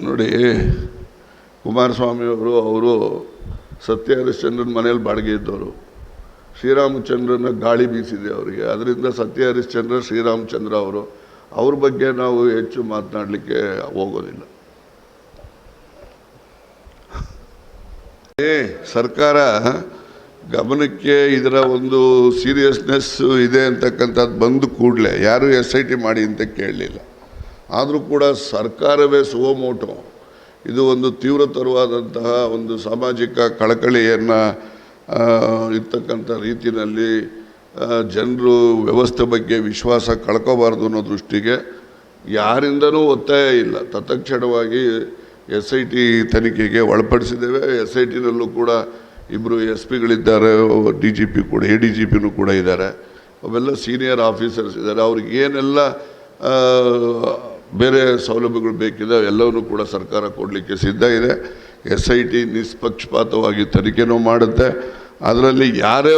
ನೋಡಿ, ಕುಮಾರಸ್ವಾಮಿಯವರು, ಅವರು ಸತ್ಯ ಹರಿಶ್ಚಂದ್ರನ ಮನೇಲಿ ಬಾಡಿಗೆ ಇದ್ದವರು. ಶ್ರೀರಾಮಚಂದ್ರನ ಗಾಳಿ ಬೀಸಿದೆ ಅವರಿಗೆ. ಅದರಿಂದ ಸತ್ಯ ಹರಿಶ್ಚಂದ್ರ ಶ್ರೀರಾಮಚಂದ್ರ ಅವರು, ಅವ್ರ ಬಗ್ಗೆ ನಾವು ಹೆಚ್ಚು ಮಾತನಾಡಲಿಕ್ಕೆ ಹೋಗೋದಿಲ್ಲ. ಏ, ಸರ್ಕಾರ ಗಮನಕ್ಕೆ ಇದರ ಒಂದು ಸೀರಿಯಸ್ನೆಸ್ ಇದೆ ಅಂತಕ್ಕಂಥದ್ದು ಬಂದು ಕೂಡಲೇ. ಯಾರು ಎಸ್ ಐ ಟಿ ಮಾಡಿ ಅಂತ ಕೇಳಲಿಲ್ಲ. ಆದರೂ ಕೂಡ ಸರ್ಕಾರವೇ ಸುವಮೋಟೋ ಇದು ಒಂದು ತೀವ್ರತರವಾದಂತಹ ಒಂದು ಸಾಮಾಜಿಕ ಕಳಕಳಿಯನ್ನು ಇರ್ತಕ್ಕಂಥ ರೀತಿಯಲ್ಲಿ ಜನರು ವ್ಯವಸ್ಥೆ ಬಗ್ಗೆ ವಿಶ್ವಾಸ ಕಳ್ಕೋಬಾರ್ದು ಅನ್ನೋ ದೃಷ್ಟಿಗೆ ಯಾರಿಂದನೂ ಒತ್ತಾಯ ಇಲ್ಲ. ತತ್ಕ್ಷಣವಾಗಿ ಎಸ್ ಐ ಟಿ ತನಿಖೆಗೆ ಒಳಪಡಿಸಿದ್ದೇವೆ. ಎಸ್ ಐ ಟಿನಲ್ಲೂ ಕೂಡ ಇಬ್ಬರು ಎಸ್ ಪಿಗಳಿದ್ದಾರೆ ಡಿ ಜಿ ಪಿ ಕೂಡ ಎ ಡಿ ಜಿ ಪಿನೂ ಕೂಡ ಇದ್ದಾರೆ. ಅವೆಲ್ಲ ಸೀನಿಯರ್ ಆಫೀಸರ್ಸ್ ಇದ್ದಾರೆ. ಅವ್ರಿಗೆ ಏನೆಲ್ಲ ಆ, ಬೇರೆ ಸೌಲಭ್ಯಗಳು ಬೇಕಿದೆ, ಎಲ್ಲವನ್ನೂ ಕೂಡ ಸರ್ಕಾರ ಕೊಡಲಿಕ್ಕೆ ಸಿದ್ಧ ಇದೆ. ಎಸ್ ಐ ಟಿ ನಿಷ್ಪಕ್ಷಪಾತವಾಗಿ ತನಿಖೆನೂ ಮಾಡುತ್ತೆ. ಅದರಲ್ಲಿ ಯಾರೇ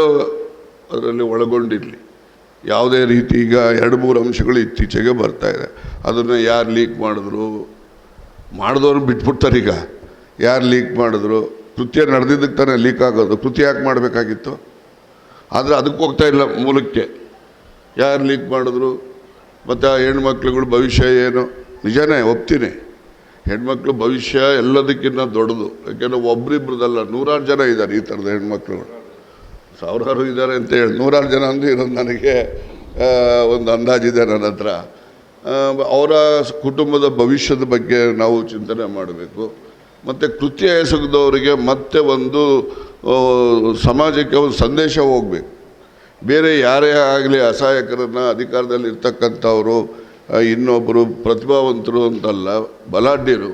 ಅದರಲ್ಲಿ ಒಳಗೊಂಡಿರಲಿ, ಯಾವುದೇ ರೀತಿ ಈಗ ಎರಡು ಮೂರು ಅಂಶಗಳು ಇತ್ತೀಚೆಗೆ ಬರ್ತಾ ಇದೆ. ಅದನ್ನು ಯಾರು ಲೀಕ್ ಮಾಡಿದ್ರು? ಮಾಡಿದವ್ರು ಬಿಟ್ಬಿಡ್ತಾರೆ ಈಗ. ಯಾರು ಲೀಕ್ ಮಾಡಿದ್ರು? ಕೃತ್ಯ ನಡೆದಿದ್ದಕ್ಕೆ ತಾನೇ ಲೀಕ್ ಆಗೋದು. ಕೃತ್ಯ ಯಾಕೆ ಮಾಡಬೇಕಾಗಿತ್ತು? ಆದರೆ ಅದಕ್ಕೆ ಹೋಗ್ತಾ ಇಲ್ಲ ಮೂಲಕ್ಕೆ. ಯಾರು ಲೀಕ್ ಮಾಡಿದ್ರು? ಮತ್ತು ಆ ಹೆಣ್ಮಕ್ಳುಗಳು ಭವಿಷ್ಯ ಏನು? ನಿಜನೇ, ಒಪ್ತೀನಿ. ಹೆಣ್ಮಕ್ಳು ಭವಿಷ್ಯ ಎಲ್ಲದಕ್ಕಿಂತ ದೊಡ್ಡದು. ಯಾಕೆಂದರೆ ಒಬ್ರಿಬ್ರದಲ್ಲ, ನೂರಾರು ಜನ ಇದ್ದಾರೆ ಈ ಥರದ ಹೆಣ್ಮಕ್ಳುಗಳು ಸಾವಿರಾರು ಇದ್ದಾರೆ ಅಂತ ಹೇಳಿ, ನೂರಾರು ಜನ ಅಂದರೆ ಇರೋದು ನನಗೆ ಒಂದು ಅಂದಾಜಿದೆ ನನ್ನ ಹತ್ರ. ಅವರ ಕುಟುಂಬದ ಭವಿಷ್ಯದ ಬಗ್ಗೆ ನಾವು ಚಿಂತನೆ ಮಾಡಬೇಕು. ಮತ್ತು ಕೃತ್ಯ ಎಸಗದವರಿಗೆ ಮತ್ತೆ ಒಂದು ಸಮಾಜಕ್ಕೆ ಒಂದು ಸಂದೇಶ ಹೋಗಬೇಕು. ಬೇರೆ ಯಾರೇ ಆಗಲಿ ಅಸಹಾಯಕರನ್ನು ಅಧಿಕಾರದಲ್ಲಿ ಇರ್ತಕ್ಕಂಥವರು ಇನ್ನೊಬ್ಬರು ಪ್ರತಿಭಾವಂತರು ಅಂತಲ್ಲ, ಬಲಾಢ್ಯರು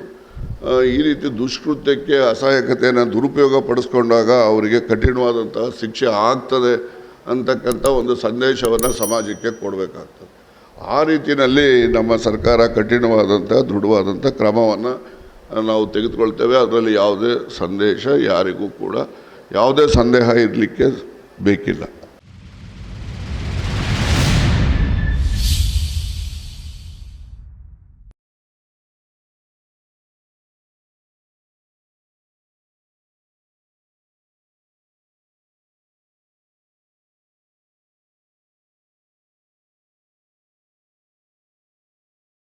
ಈ ರೀತಿ ದುಷ್ಕೃತ್ಯಕ್ಕೆ ಅಸಹಾಯಕತೆಯನ್ನು ದುರುಪಯೋಗ ಪಡಿಸ್ಕೊಂಡಾಗ ಅವರಿಗೆ ಕಠಿಣವಾದಂತಹ ಶಿಕ್ಷೆ ಆಗ್ತದೆ ಅಂತಕ್ಕಂಥ ಒಂದು ಸಂದೇಶವನ್ನು ಸಮಾಜಕ್ಕೆ ಕೊಡಬೇಕಾಗ್ತದೆ. ಆ ರೀತಿಯಲ್ಲಿ ನಮ್ಮ ಸರ್ಕಾರ ಕಠಿಣವಾದಂಥ ದೃಢವಾದಂಥ ಕ್ರಮವನ್ನು ನಾವು ತೆಗೆದುಕೊಳ್ತೇವೆ. ಅದರಲ್ಲಿ ಯಾವುದೇ ಸಂದೇಶ ಯಾರಿಗೂ ಕೂಡ ಯಾವುದೇ ಸಂದೇಹ ಇರಲಿಕ್ಕೆ ಬೇಕಿಲ್ಲ.